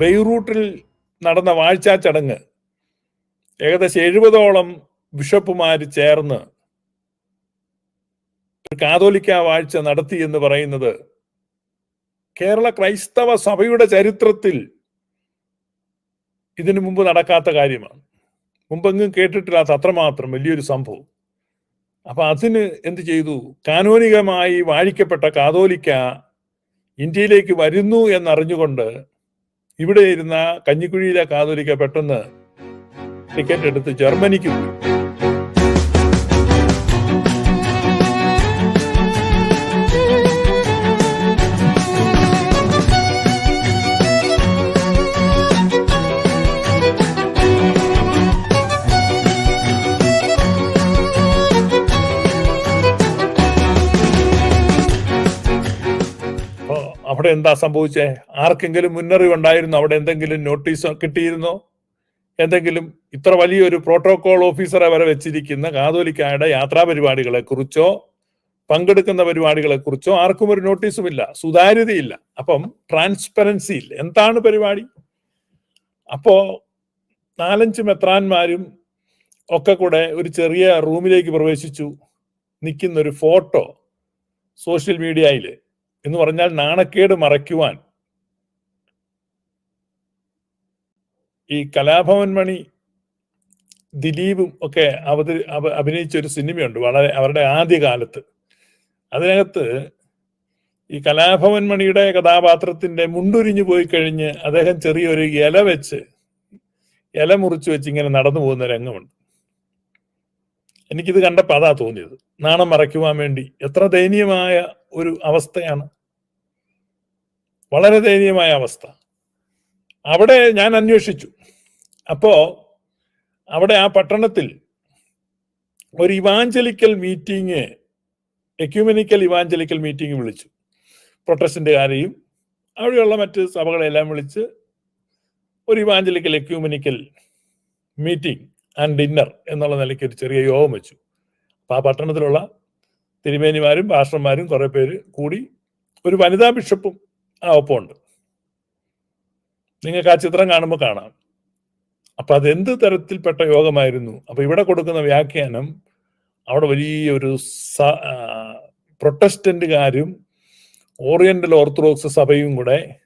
ബെയ്റൂട്ടിൽ നടന്ന വാഴ്ചാ ചടങ്ങ് ഏകദേശം എഴുപതോളം ബിഷപ്പുമാർ ചേർന്ന് കാതോലിക്ക വാഴ്ച നടത്തി എന്ന് പറയുന്നത് കേരള ക്രൈസ്തവ സഭയുടെ ചരിത്രത്തിൽ ഇതിനു മുമ്പ് നടക്കാത്ത കാര്യമാണ്. മുമ്പെങ്ങും കേട്ടിട്ടില്ലാത്ത അത്രമാത്രം വലിയൊരു സംഭവം. അപ്പൊ അതിന് എന്ത് ചെയ്തു? കാനോനികമായി വാഴിക്കപ്പെട്ട കാതോലിക്ക ഇന്ത്യയിലേക്ക് വരുന്നു എന്നറിഞ്ഞുകൊണ്ട് ഇവിടെ ഇരുന്ന കഞ്ഞിക്കുഴിയിലെ കാതോലിക്ക പെട്ടെന്ന് ടിക്കറ്റ് എടുത്ത് ജർമ്മനിക്ക് പോയി. അവിടെ എന്താ സംഭവിച്ചേ? ആർക്കെങ്കിലും മുന്നറിവ് ഉണ്ടായിരുന്നു? അവിടെ എന്തെങ്കിലും നോട്ടീസ് കിട്ടിയിരുന്നോ? എന്തെങ്കിലും ഇത്ര വലിയൊരു പ്രോട്ടോകോൾ ഓഫീസറെ വരെ വെച്ചിരിക്കുന്ന കാതോലിക്കായുടെ യാത്രാ പരിപാടികളെ കുറിച്ചോ പങ്കെടുക്കുന്ന പരിപാടികളെ കുറിച്ചോ ആർക്കും ഒരു നോട്ടീസും ഇല്ല സുതാര്യതയില്ല. അപ്പം ട്രാൻസ്പെറൻസി ഇല്ല. എന്താണ് പരിപാടി? അപ്പോ നാലഞ്ച് മെത്രാന്മാരും ഒക്കെ കൂടെ ഒരു ചെറിയ റൂമിലേക്ക് പ്രവേശിച്ചു. നിൽക്കുന്ന ഒരു ഫോട്ടോ സോഷ്യൽ മീഡിയയിൽ എന്ന് പറഞ്ഞാൽ നാണക്കേട് മറയ്ക്കുവാൻ. ഈ കലാഭവൻ മണി ദിലീപും ഒക്കെ അവതരി അഭിനയിച്ച ഒരു സിനിമയുണ്ട്. വളരെ അവരുടെ ആദ്യ കാലത്ത് അതിനകത്ത് ഈ കലാഭവൻ മണിയുടെ കഥാപാത്രത്തിന്റെ മുണ്ടുരിഞ്ഞു പോയി കഴിഞ്ഞ് അദ്ദേഹം ചെറിയൊരു ഇല വെച്ച് ഇല മുറിച്ചു വെച്ച് ഇങ്ങനെ നടന്നു പോകുന്ന രംഗമുണ്ട്. എനിക്കിത് കണ്ടപ്പോൾ അതാ തോന്നിയത്. നാണം മറയ്ക്കുവാൻ വേണ്ടി. എത്ര ദയനീയമായ ഒരു അവസ്ഥയാണ്. വളരെ ദയനീയമായ അവസ്ഥ. അവിടെ ഞാൻ അന്വേഷിച്ചു. അപ്പോ അവിടെ ആ പട്ടണത്തിൽ ഒരു evangelical meeting ecumenical evangelical meeting വിളിച്ചു. പ്രൊട്ടസ്റ്റന്റുകാരെയും അവിടെയുള്ള മറ്റ് സഭകളെല്ലാം വിളിച്ച് ഒരു evangelical ecumenical meeting and dinner എന്നുള്ള നിലയ്ക്ക് ഒരു ചെറിയ യോഗം വെച്ചു. അപ്പൊ ആ പട്ടണത്തിലുള്ള തിരുമേനിമാരും പാസ്റ്റർമാരും കുറെ പേര് കൂടി ഒരു വനിതാ ബിഷപ്പും ആ ഒപ്പമുണ്ട്. നിങ്ങൾക്ക് ആ ചിത്രം കാണുമ്പോൾ കാണാം. അപ്പൊ അതെന്ത് തരത്തിൽപ്പെട്ട യോഗമായിരുന്നു? അപ്പൊ ഇവിടെ കൊടുക്കുന്ന വ്യാഖ്യാനം അവിടെ വലിയൊരു സ- പ്രൊട്ടസ്റ്റന്റുകാരും ഓറിയന്റൽ ഓർത്തഡോക്സ് സഭയും കൂടെ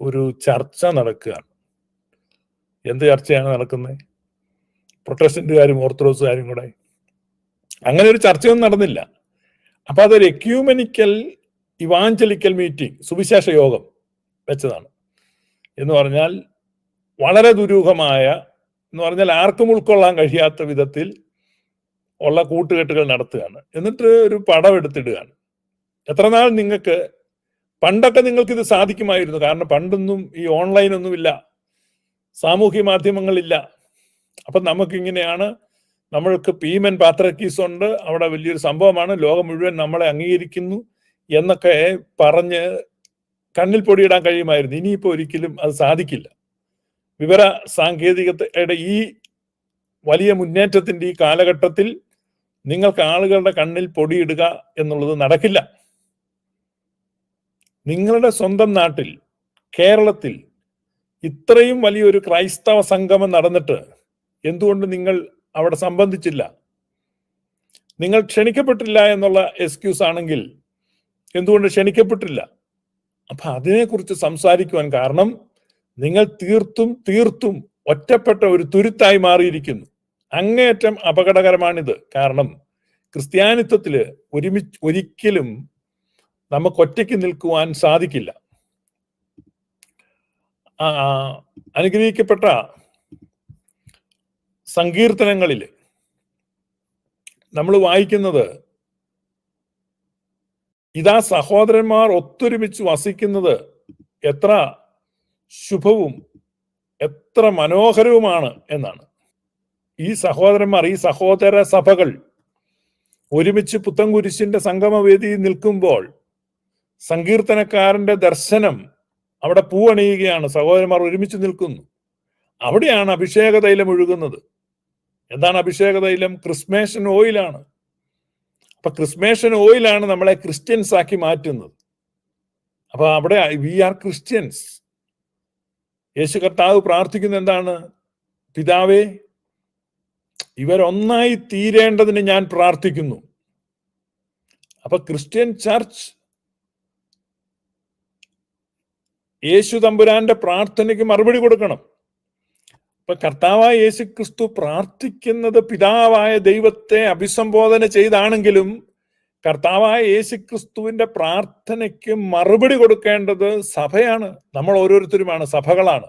ഒരു ചർച്ച നടക്കുകയാണ്. എന്ത് ചർച്ചയാണ് നടക്കുന്നത്? പ്രൊട്ടസ്റ്റന്റുകാരും ഓർത്തഡോക്സുകാരും കൂടെ. അങ്ങനെ ഒരു ചർച്ചയൊന്നും നടന്നില്ല. അപ്പൊ അതൊരു എക്യൂമെനിക്കൽ ഇവാഞ്ചലിക്കൽ മീറ്റിംഗ് സുവിശേഷ യോഗം വെച്ചതാണ്. എന്ന് പറഞ്ഞാൽ വളരെ ദുരൂഹമായ എന്ന് പറഞ്ഞാൽ ആർക്കും ഉൾക്കൊള്ളാൻ കഴിയാത്ത വിധത്തിൽ ഉള്ള കൂട്ടുകെട്ടുകൾ നടത്തുകയാണ്. എന്നിട്ട് ഒരു പടം എടുത്തിടുകയാണ്. എത്ര നാൾ നിങ്ങൾക്ക് പണ്ടൊക്കെ നിങ്ങൾക്ക് ഇത് സാധിക്കുമായിരുന്നു. കാരണം പണ്ടൊന്നും ഈ ഓൺലൈൻ ഒന്നുമില്ല. സാമൂഹ്യ മാധ്യമങ്ങളില്ല. അപ്പൊ നമുക്കിങ്ങനെയാണ് നമ്മൾക്ക് പീമൻ പാത്രക്കീസ് ഉണ്ട്. അവിടെ വലിയൊരു സംഭവമാണ്. ലോകം മുഴുവൻ നമ്മളെ അംഗീകരിക്കുന്നു എന്നൊക്കെ പറഞ്ഞ് കണ്ണിൽ പൊടിയിടാൻ കഴിയുമായിരുന്നു. ഇനിയിപ്പോൾ ഒരിക്കലും അത് സാധിക്കില്ല. വിവര സാങ്കേതികതയുടെ ഈ വലിയ മുന്നേറ്റത്തിന്റെ ഈ കാലഘട്ടത്തിൽ നിങ്ങൾക്ക് ആളുകളുടെ കണ്ണിൽ പൊടിയിടുക എന്നുള്ളത് നടക്കില്ല. നിങ്ങളുടെ സ്വന്തം നാട്ടിൽ കേരളത്തിൽ ഇത്രയും വലിയൊരു ക്രൈസ്തവ സംഗമം നടന്നിട്ട് എന്തുകൊണ്ട് നിങ്ങൾ അവിടെ സംബന്ധിച്ചില്ല? നിങ്ങൾ ക്ഷണിക്കപ്പെട്ടില്ല എന്നുള്ള എക്സ്ക്യൂസ് ആണെങ്കിൽ എന്തുകൊണ്ട് ക്ഷണിക്കപ്പെട്ടില്ല? അപ്പൊ അതിനെക്കുറിച്ച് സംസാരിക്കുവാൻ കാരണം നിങ്ങൾ തീർത്തും തീർത്തും ഒറ്റപ്പെട്ട ഒരു തുരുത്തായി മാറിയിരിക്കുന്നു. അങ്ങേയറ്റം അപകടകരമാണിത്. കാരണം ക്രിസ്ത്യാനിത്വത്തിൽ ഒരുമിച്ച് ഒരിക്കലും നമുക്ക് ഒറ്റയ്ക്ക് നിൽക്കുവാൻ സാധിക്കില്ല. അനുഗ്രഹിക്കപ്പെട്ട സങ്കീർത്തനങ്ങളിൽ നമ്മൾ വായിക്കുന്നത് ഇതാ സഹോദരന്മാർ ഒത്തൊരുമിച്ച് വസിക്കുന്നത് എത്ര ശുഭവും എത്ര മനോഹരവുമാണ് എന്നാണ്. ഈ സഹോദരന്മാർ ഈ സഹോദര സഭകൾ ഒരുമിച്ച് പുത്തൻകുരിശിന്റെ സംഗമവേദിയിൽ നിൽക്കുമ്പോൾ സങ്കീർത്തനക്കാരന്റെ ദർശനം അവിടെ പൂവണിയുകയാണ്. സഹോദരന്മാർ ഒരുമിച്ച് നിൽക്കുന്നു. അവിടെയാണ് അഭിഷേക തൈലം ഒഴുകുന്നത്. എന്താണ് അഭിഷേക തൈലം? ക്രിസ്മേഷൻ ഓയിലാണ്. അപ്പൊ ക്രിസ്മേഷൻ ഓയിലാണ് നമ്മളെ ക്രിസ്ത്യൻസ് ആക്കി മാറ്റുന്നത്. അപ്പൊ അവിടെ വി ആർ ക്രിസ്ത്യൻസ്. യേശു കർത്താവ് പ്രാർത്ഥിക്കുന്ന എന്താണ്? പിതാവേ ഇവരൊന്നായി തീരേണ്ടതിന് ഞാൻ പ്രാർത്ഥിക്കുന്നു. അപ്പൊ ക്രിസ്ത്യൻ ചർച്ച് യേശു തമ്പുരാന്റെ പ്രാർത്ഥനയ്ക്ക് മറുപടി കൊടുക്കണം. ഇപ്പൊ കർത്താവായ യേശു ക്രിസ്തു പ്രാർത്ഥിക്കുന്നത് പിതാവായ ദൈവത്തെ അഭിസംബോധന ചെയ്താണെങ്കിലും കർത്താവായ യേശു ക്രിസ്തുവിന്റെ പ്രാർത്ഥനയ്ക്ക് മറുപടി കൊടുക്കേണ്ടത് സഭയാണ്. നമ്മൾ ഓരോരുത്തരുമാണ് സഭകളാണ്.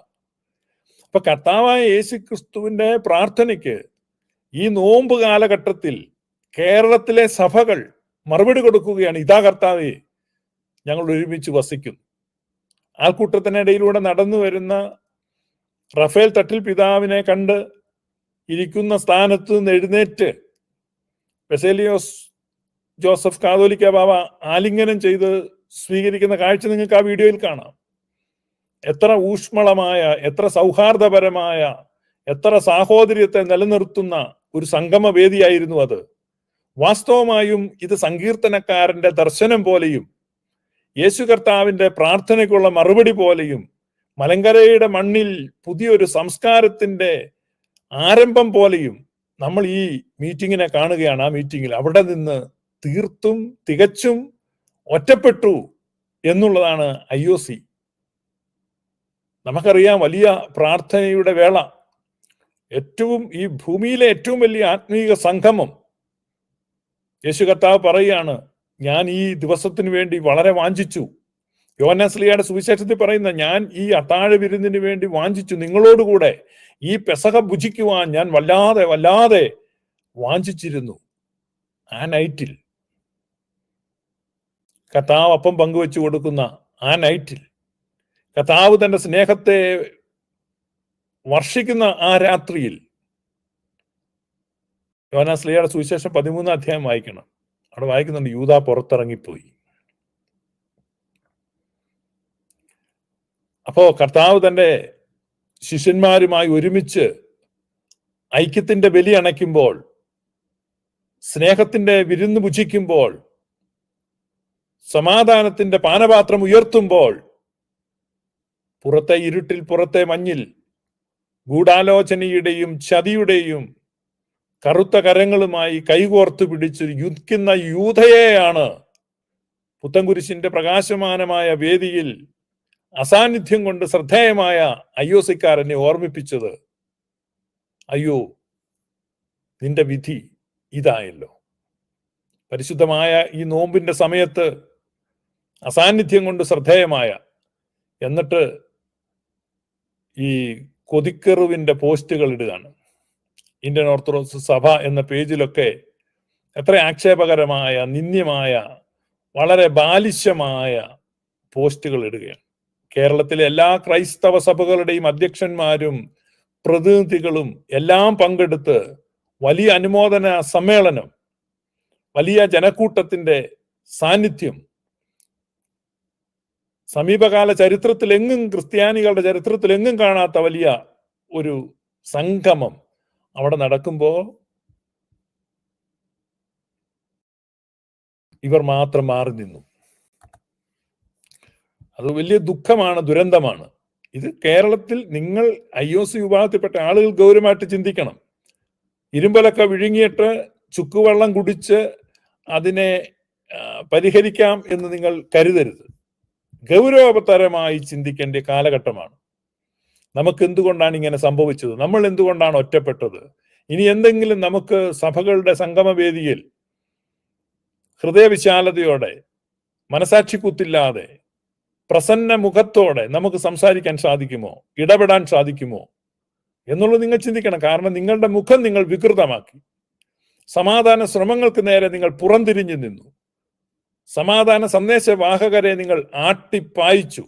അപ്പൊ കർത്താവായ യേശു ക്രിസ്തുവിന്റെ പ്രാർത്ഥനയ്ക്ക് ഈ നോമ്പ് കാലഘട്ടത്തിൽ കേരളത്തിലെ സഭകൾ മറുപടി കൊടുക്കുകയാണ്. ഇതാ കർത്താവേ ഞങ്ങൾ ഒരുമിച്ച് വസിക്കുന്നു. ആൾക്കൂട്ടത്തിനിടയിലൂടെ നടന്നു വരുന്ന റഫേൽ തട്ടിൽ പിതാവിനെ കണ്ട് ഇരിക്കുന്ന സ്ഥാനത്ത് നിന്ന് എഴുന്നേറ്റ് ബെസേലിയോസ് ജോസഫ് കാതോലിക്ക ബാബ ആലിംഗനം ചെയ്ത് സ്വീകരിക്കുന്ന കാഴ്ച നിങ്ങൾക്ക് ആ വീഡിയോയിൽ കാണാം. എത്ര ഊഷ്മളമായ എത്ര സൗഹാർദ്ദപരമായ എത്ര സാഹോദര്യത്തെ നിലനിർത്തുന്ന ഒരു സംഗമവേദിയായിരുന്നു അത്. വാസ്തവമായും ഇത് സങ്കീർത്തനക്കാരന്റെ ദർശനം പോലെയും യേശു കർത്താവിന്റെ പ്രാർത്ഥനയ്ക്കുള്ള മറുപടി പോലെയും മലങ്കരയുടെ മണ്ണിൽ പുതിയൊരു സംസ്കാരത്തിന്റെ ആരംഭം പോലെയും നമ്മൾ ഈ മീറ്റിങ്ങിനെ കാണുകയാണ്. ആ മീറ്റിങ്ങിൽ അവിടെ നിന്ന് തീർത്തും തികച്ചും ഒറ്റപ്പെട്ടു എന്നുള്ളതാണ് ഐ ഒ സി. നമുക്കറിയാം വലിയ പ്രാർത്ഥനയുടെ വേള. ഏറ്റവും ഈ ഭൂമിയിലെ ഏറ്റവും വലിയ ആത്മീയ സംഗമം. യേശു കർത്താവ് പറയുകയാണ് ഞാൻ ഈ ദിവസത്തിന് വേണ്ടി വളരെ വാഞ്ചിച്ചു. യോനാസ്ലിയുടെ സുവിശേഷത്തിൽ പറയുന്ന ഞാൻ ഈ അത്താഴ വിരുന്നിന് വേണ്ടി വാഞ്ചിച്ചു. നിങ്ങളോടുകൂടെ ഈ പെസക ഭുജിക്കുവാൻ ഞാൻ വല്ലാതെ വല്ലാതെ വാഞ്ചിച്ചിരുന്നു. ആ നൈറ്റിൽ. കർത്താവ് അപ്പം പങ്കുവെച്ചു കൊടുക്കുന്ന ആ നൈറ്റിൽ. കർത്താവ് തന്റെ സ്നേഹത്തെ വർഷിക്കുന്ന ആ രാത്രിയിൽ. യോനാസ്ലിയുടെ സുവിശേഷം പതിമൂന്നാം അധ്യായം വായിക്കണം. അവിടെ വായിക്കുന്നുണ്ട് യൂത പുറത്തിറങ്ങിപ്പോയി. അപ്പോ കർത്താവ് തന്റെ ശിഷ്യന്മാരുമായി ഒരുമിച്ച് ഐക്യത്തിന്റെ ബലി അണയ്ക്കുമ്പോൾ സ്നേഹത്തിന്റെ വിരുന്ന് ഭുജിക്കുമ്പോൾ സമാധാനത്തിന്റെ പാനപാത്രം ഉയർത്തുമ്പോൾ പുറത്തെ ഇരുട്ടിൽ പുറത്തെ മഞ്ഞിൽ ഗൂഢാലോചനയുടെയും ചതിയുടെയും കറുത്ത കരങ്ങളുമായി കൈകോർത്തു പിടിച്ച് യുദ്ധിക്കുന്ന യൂതയെയാണ് പുത്തൻകുരിശിന്റെ പ്രകാശമാനമായ വേദിയിൽ അസാന്നിധ്യം കൊണ്ട് ശ്രദ്ധേയമായ അയ്യോസിക്കാരനെ ഓർമ്മിപ്പിച്ചത് അയ്യോ നിന്റെ വിധി ഇതായല്ലോ. പരിശുദ്ധമായ ഈ നോമ്പിന്റെ സമയത്ത് അസാന്നിധ്യം കൊണ്ട് ശ്രദ്ധേയമായ എന്നിട്ട് ഈ കൊതിക്കെറുവിന്റെ പോസ്റ്റുകൾ ഇടുകയാണ്. ഇന്ത്യൻ ഓർത്തഡോക്സ് സഭ എന്ന പേജിലൊക്കെ എത്ര ആക്ഷേപകരമായ നിന്ദ്യമായ വളരെ ബാലിശ്യമായ പോസ്റ്റുകൾ ഇടുകയാണ്. കേരളത്തിലെ എല്ലാ ക്രൈസ്തവ സഭകളുടെയും അധ്യക്ഷന്മാരും പ്രതിനിധികളും എല്ലാം പങ്കെടുത്ത് വലിയ അനുമോദന സമ്മേളനം വലിയ ജനക്കൂട്ടത്തിന്റെ സാന്നിധ്യം സമീപകാല ചരിത്രത്തിൽ എങ്ങും ക്രിസ്ത്യാനികളുടെ ചരിത്രത്തിൽ എങ്ങും കാണാത്ത വലിയ ഒരു സംഗമം അവിടെ നടക്കുമ്പോ ഇവർ മാത്രം മാറി നിന്നു. അത് വലിയ ദുഃഖമാണ് ദുരന്തമാണ്. ഇത് കേരളത്തിൽ നിങ്ങൾ ഐ ഒ സി വിഭാഗത്തിൽപ്പെട്ട ആളുകൾ ഗൗരവമായിട്ട് ചിന്തിക്കണം. ഇരുമ്പലൊക്കെ വിഴുങ്ങിയിട്ട് ചുക്കുവെള്ളം കുടിച്ച് അതിനെ പരിഹരിക്കാം എന്ന് നിങ്ങൾ കരുതരുത്. ഗൗരവതരമായി ചിന്തിക്കേണ്ട കാലഘട്ടമാണ്. നമുക്ക് എന്തുകൊണ്ടാണ് ഇങ്ങനെ സംഭവിച്ചത്? നമ്മൾ എന്തുകൊണ്ടാണ് ഒറ്റപ്പെട്ടത്? ഇനി എന്തെങ്കിലും നമുക്ക് സഭകളുടെ സംഗമവേദിയിൽ ഹൃദയവിശാലതയോടെ മനസാക്ഷി കുത്തില്ലാതെ പ്രസന്ന മുഖത്തോടെ നമുക്ക് സംസാരിക്കാൻ സാധിക്കുമോ? ഇടപെടാൻ സാധിക്കുമോ? എന്നുള്ളത് നിങ്ങൾ ചിന്തിക്കണം. കാരണം നിങ്ങളുടെ മുഖം നിങ്ങൾ വികൃതമാക്കി. സമാധാന ശ്രമങ്ങൾക്ക് നേരെ നിങ്ങൾ പുറംതിരിഞ്ഞു നിന്നു. സമാധാന സന്ദേശവാഹകരെ നിങ്ങൾ ആട്ടിപ്പായിച്ചു.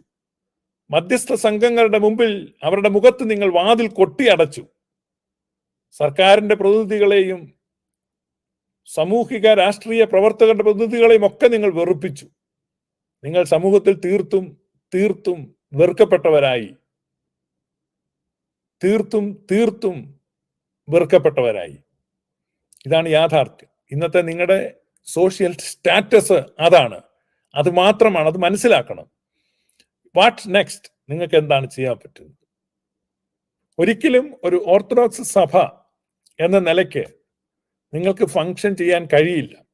മധ്യസ്ഥ സംഘങ്ങളുടെ മുമ്പിൽ അവരുടെ മുഖത്ത് നിങ്ങൾ വാതിൽ കൊട്ടിയടച്ചു സർക്കാരിന്റെ പ്രതിനിധികളെയും സാമൂഹിക രാഷ്ട്രീയ പ്രവർത്തകരുടെ പ്രതിനിധികളെയും ഒക്കെ നിങ്ങൾ വെറുപ്പിച്ചു. നിങ്ങൾ സമൂഹത്തിൽ തീർത്തും തീർത്തും വെറുക്കപ്പെട്ടവരായി. തീർത്തും തീർത്തും വെറുക്കപ്പെട്ടവരായി. ഇതാണ് യാഥാർത്ഥ്യം. ഇന്നത്തെ നിങ്ങളുടെ സോഷ്യൽ സ്റ്റാറ്റസ് അതാണ്. അത് മാത്രമാണ് അത് മനസ്സിലാക്കണം. വാട്ട് നെക്സ്റ്റ് നിങ്ങൾക്ക് എന്താണ് ചെയ്യാൻ പറ്റുന്നത്? ഒരിക്കലും ഒരു ഓർത്തഡോക്സ് സഭ എന്ന നിലയ്ക്ക് നിങ്ങൾക്ക് ഫങ്ഷൻ ചെയ്യാൻ കഴിയില്ല.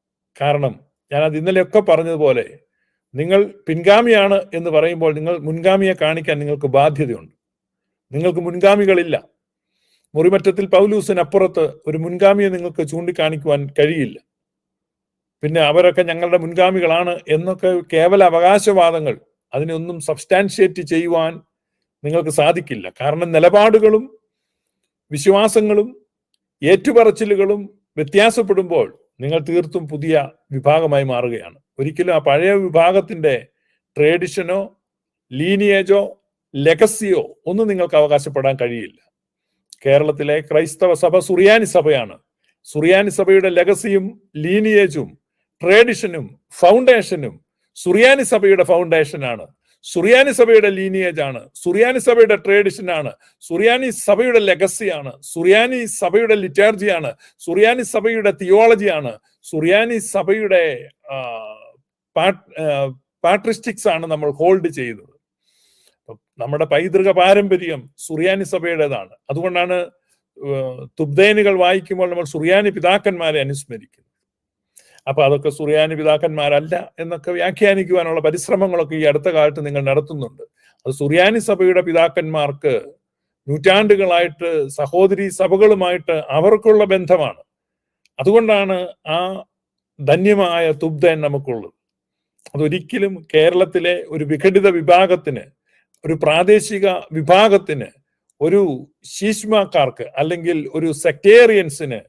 കാരണം ഞാനത് ഇന്നലെയൊക്കെ പറഞ്ഞതുപോലെ നിങ്ങൾ പിൻഗാമിയാണ് എന്ന് പറയുമ്പോൾ നിങ്ങൾ മുൻഗാമിയെ കാണിക്കാൻ നിങ്ങൾക്ക് ബാധ്യതയുണ്ട്. നിങ്ങൾക്ക് മുൻഗാമികളില്ല. മുറിമറ്റത്തിൽ പൗലൂസിനപ്പുറത്ത് ഒരു മുൻഗാമിയെ നിങ്ങൾക്ക് ചൂണ്ടിക്കാണിക്കുവാൻ കഴിയില്ല. പിന്നെ അവരൊക്കെ ഞങ്ങളുടെ മുൻഗാമികളാണ് എന്നൊക്കെ കേവല അവകാശവാദങ്ങൾ അതിനൊന്നും സബ്സ്റ്റാൻഷിയേറ്റ് ചെയ്യുവാൻ നിങ്ങൾക്ക് സാധിക്കില്ല. കാരണം നിലപാടുകളും വിശ്വാസങ്ങളും ഏറ്റുപറച്ചിലുകളും വ്യത്യാസപ്പെടുമ്പോൾ നിങ്ങൾ തീർത്തും പുതിയ വിഭാഗമായി മാറുകയാണ്. ഒരിക്കലും ആ പഴയ വിഭാഗത്തിന്റെ ട്രേഡിഷനോ ലീനിയേജോ ലെഗസിയോ ഒന്നും നിങ്ങൾക്ക് അവകാശപ്പെടാൻ കഴിയില്ല. കേരളത്തിലെ ക്രൈസ്തവ സഭ സുറിയാനി സഭയാണ്. സുറിയാനി സഭയുടെ ലെഗസിയും ലീനിയേജും ട്രേഡിഷനും ഫൗണ്ടേഷനും സുറിയാനി സഭയുടെ ഫൗണ്ടേഷനാണ് സുറിയാനി സഭയുടെ ലീനിയേജ് ആണ്. സുറിയാനി സഭയുടെ ട്രേഡിഷൻ ആണ്. സുറിയാനി സഭയുടെ ലെഗസിയാണ് സുറിയാനി സഭയുടെ ലിറ്റാർജിയാണ് സുറിയാനി സഭയുടെ തിയോളജിയാണ് സുറിയാനി സഭയുടെ പാട്രിസ്റ്റിക്സ് ആണ് നമ്മൾ ഹോൾഡ് ചെയ്തത്. നമ്മുടെ പൈതൃക പാരമ്പര്യം സുറിയാനി സഭയുടേതാണ്. അതുകൊണ്ടാണ് തുബ്ദേനുകൾ വായിക്കുമ്പോൾ നമ്മൾ സുറിയാനി പിതാക്കന്മാരെ അനുസ്മരിക്കുന്നത്. അപ്പൊ അതൊക്കെ സുറിയാനി പിതാക്കന്മാരല്ല എന്നൊക്കെ വ്യാഖ്യാനിക്കുവാനുള്ള പരിശ്രമങ്ങളൊക്കെ ഈ അടുത്ത കാലത്ത് നിങ്ങൾ നടത്തുന്നുണ്ട്. അത് സുറിയാനി സഭയുടെ പിതാക്കന്മാർക്ക് നൂറ്റാണ്ടുകളായിട്ട് സഹോദരി സഭകളുമായിട്ട് അവർക്കുള്ള ബന്ധമാണ്. അതുകൊണ്ടാണ് ആ ധന്യമായ തുബ്ദൻ നമുക്കുള്ളത്. അതൊരിക്കലും കേരളത്തിലെ ഒരു വിഘടിത വിഭാഗത്തിന് ഒരു പ്രാദേശിക വിഭാഗത്തിന് ഒരു ശീഷ്മാക്കാർക്ക് അല്ലെങ്കിൽ ഒരു സെക്ടേറിയൻസിന്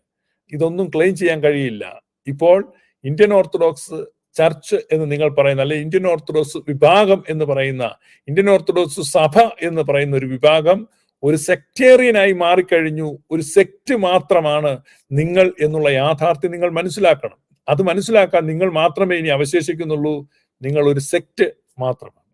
ഇതൊന്നും ക്ലെയിം ചെയ്യാൻ കഴിയില്ല. ഇപ്പോൾ ഇന്ത്യൻ ഓർത്തഡോക്സ് ചർച്ച് എന്ന് നിങ്ങൾ പറയുന്ന അല്ലെ ഇന്ത്യൻ ഓർത്തഡോക്സ് വിഭാഗം എന്ന് പറയുന്ന ഇന്ത്യൻ ഓർത്തഡോക്സ് സഭ എന്ന് പറയുന്ന ഒരു വിഭാഗം ഒരു സെക്ടേറിയനായി മാറിക്കഴിഞ്ഞു. ഒരു സെക്ട് മാത്രമാണ് നിങ്ങൾ എന്നുള്ള യാഥാർത്ഥ്യം നിങ്ങൾ മനസ്സിലാക്കണം. അത് മനസ്സിലാക്കാൻ നിങ്ങൾ മാത്രമേ ഇനി അവശേഷിക്കുന്നുള്ളൂ. നിങ്ങൾ ഒരു സെക്ട് മാത്രമാണ്.